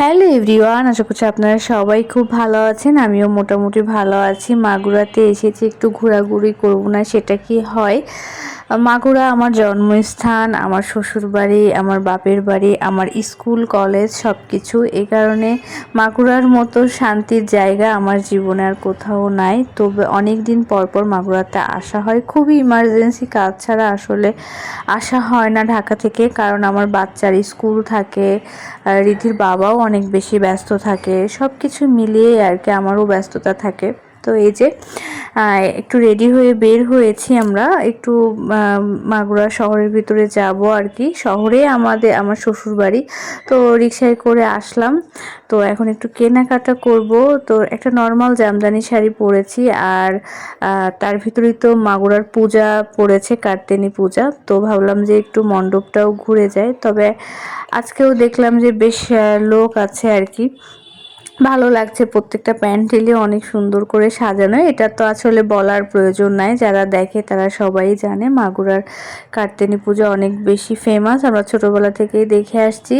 Hello everyone, আশা করছি আপনারা সবাই খুব ভালো আছেন। আমিও মোটামুটি ভালো আছি। মাগুরাতে এসেছি, একটু ঘোরাঘুরি করব না, সেটা কি হয়? মাগুরা আমার জন্মস্থান, আমার শ্বশুরবাড়ি, আমার বাপের বাড়ি, আমার স্কুল, কলেজ সব কিছু এই কারণে মাগুরার মতো শান্তির জায়গা আমার জীবনে আর কোথাও নাই। তবে অনেক দিন পর পর মাগুরাতে আসা হয়। খুবই ইমার্জেন্সি কাজ ছাড়া আসলে আসা হয় না ঢাকা থেকে, কারণ আমার বাচ্চার স্কুল থাকে রিধির বাবাও অনেক বেশি ব্যস্ত থাকে। সব কিছু মিলিয়ে আর কি আমারও ব্যস্ততা থাকে। তো এই যে একটু রেডি হয়ে বের হয়েছি আমরা। একটু মাগুরা শহরের ভিতরে যাব আর কি শহরে আমাদের, আমার শ্বশুর বাড়ি তো রিক্সায় করে আসলাম। তো এখন একটু কেনাকাটা করব। তো একটা নর্মাল জামদানি শাড়ি পরেছি। আর তার ভিতরেই তো মাগুরার পূজা পড়েছে কার্তেনি পূজা। তো ভাবলাম যে একটু মণ্ডপটাও ঘুরে যায় তবে আজকেও দেখলাম যে বেশ লোক আছে আর কি ভালো লাগছে প্রত্যেকটা প্যান্ডেলই অনেক সুন্দর করে সাজানো। এটা তো আসলে বলার প্রয়োজন নাই। যারা দেখে তারা সবাই জানে। মাগুরার কার্তেনি পুজো অনেক বেশি ফেমাস আমরা ছোটোবেলা থেকেই দেখে আসছি।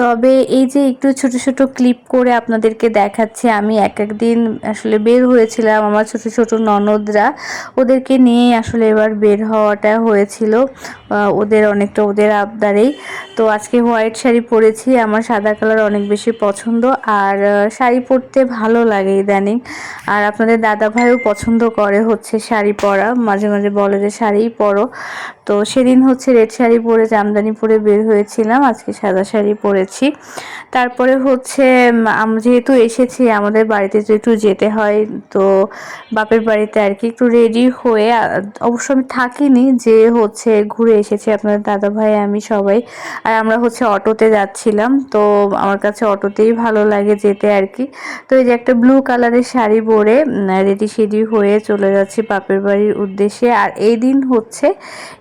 তবে এই যে একটু ছোট ছোট ক্লিপ করে আপনাদেরকে দেখাচ্ছি, আমি এক একদিন আসলে বের হয়েছিলাম আমার ছোট ছোট ননদরা। ওদেরকে নিয়ে আসলে এবার বের হওয়াটা হয়েছিল। ওদের অনেকটা ওদের আবদারেই। তো আজকে হোয়াইট শাড়ি পরেছি। আমার সাদা কালার অনেক বেশি পছন্দ। আর শাড়ি পরতে ভালো লাগে ইদানিং। আর আপনাদের দাদা ভাইও পছন্দ করে হচ্ছে শাড়ি পরা। মাঝে মাঝে বলে যে, শাড়িই পরো। তো সেদিন হচ্ছে রেড শাড়ি পরে জামদানি পরে বের হয়েছিলাম। আজকে সাদা শাড়ি পরেছি। তারপরে হচ্ছে যেহেতু এসেছি, আমাদের বাড়িতে তো একটু যেতে হয়, তো বাপের বাড়িতে আর কি একটু রেডি হয়ে অবশ্য আমি থাকিনি, যে হচ্ছে ঘুরে এসেছি আপনার দাদা ভাই, আমি সবাই। আর আমরা হচ্ছে অটোতে যাচ্ছিলাম, তো আমার কাছে অটোতেই ভালো লাগে যেতে আর কি তো এই যে একটা ব্লু কালারের শাড়ি পরে রেডি সেডি হয়ে চলে যাচ্ছি বাপের বাড়ির উদ্দেশ্যে। আর এই দিন হচ্ছে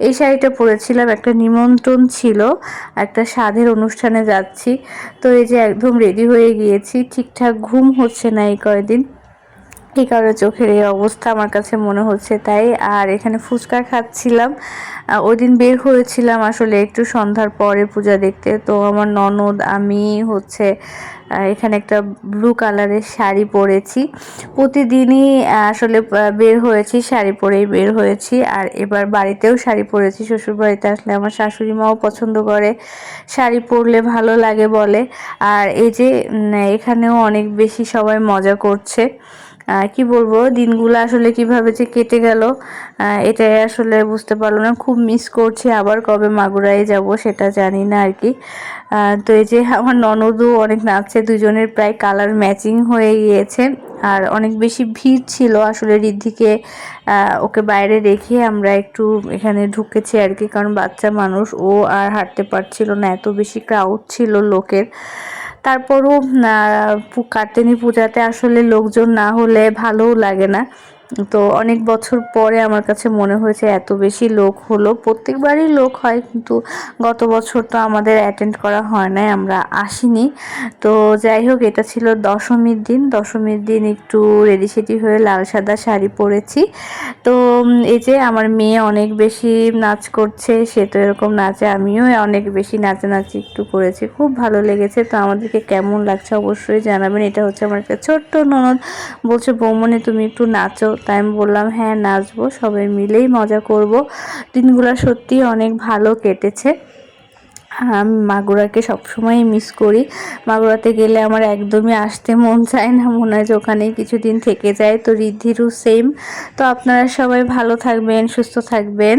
এই শাড়িটা পরেছিলাম, একটা নিমন্ত্রণ ছিল, একটা সাধের অনুষ্ঠানে যাচ্ছি। তো এই যে একদম রেডি হয়ে গিয়েছি, ঠিকঠাক ঘুম হচ্ছে না এই কয়দিন। এই কারণে চোখের এই অবস্থা আমার কাছে মনে হচ্ছে তাই। আর এখানে ফুচকা খাচ্ছিলাম। ওই দিন বের হয়েছিলাম আসলে একটু সন্ধ্যার পরে পূজা দেখতে। তো আমার ননদ, আমি হচ্ছে এখানে একটা ব্লু কালারের শাড়ি পরেছি। প্রতিদিনই আসলে বের হয়েছি, শাড়ি পরেই বের হয়েছি। আর এবার বাড়িতেও শাড়ি পরেছি শ্বশুর বাড়িতে আসলে আমার শাশুড়ি মাও পছন্দ করে। শাড়ি পরলে ভালো লাগে বলে। আর এই যে এখানেও অনেক বেশি সবাই মজা করছে। কি বলব, দিনগুলো আসলে কীভাবে যে কেটে গেল এটাই আসলে বুঝতে পারল না। খুব মিস করছি আবার কবে মাগুরায় যাব সেটা জানি না আর কি। তো এই যে আমার ননদও অনেক নাচছে, দুজনের প্রায় কালার ম্যাচিং হয়ে গিয়েছে। আর অনেক বেশি ভিড় ছিল আসলে ঋদ্ধিকে ওকে বাইরে রেখে আমরা একটু এখানে ঢুকেছি আর কি। কারণ বাচ্চা মানুষ, ও আর হাঁটতে পারছিল না, এত বেশি ক্রাউড ছিল লোকের। তারপরও কার্তিনী পূজাতে আসলে লোকজন না হলে ভালোও লাগে না। তো অনেক বছর পরে আমার কাছে মনে হয়েছে এত বেশি লোক হলো। প্রত্যেকবারই লোক হয়, কিন্তু গত বছর তো আমাদের অ্যাটেন্ড করা হয় নাই, আমরা আসিনি। তো যাই হোক, এটা ছিল দশমীর দিন। দশমীর দিন একটু রেডি সেডি হয়ে লাল সাদা শাড়ি পরেছি। তো এই যে আমার মেয়ে অনেক বেশি নাচ করছে, সে তো এরকম নাচে, আমিও অনেক বেশি নাচানাচি একটু করেছি। খুব ভালো লেগেছে। তো আমাদেরকে কেমন লাগছে অবশ্যই জানাবেন। এটা হচ্ছে আমার একটা ছোট্ট ননদ। বলছে, বৌমনি, তুমি একটু নাচো। তাই আমি বললাম হ্যাঁ নাচবো, সবাই মিলেই মজা করব। দিনগুলো সত্যি অনেক ভালো কেটেছে। আমি, মাগুরাকে সবসময় মিস করি। মাগুরাতে গেলে আমার একদমই আসতে মন চায় না, মনে হয় যে ওখানেই কিছুদিন থেকে যায়। তো রিদ্ধিরও সেম তো আপনারা সবাই ভালো থাকবেন, সুস্থ থাকবেন।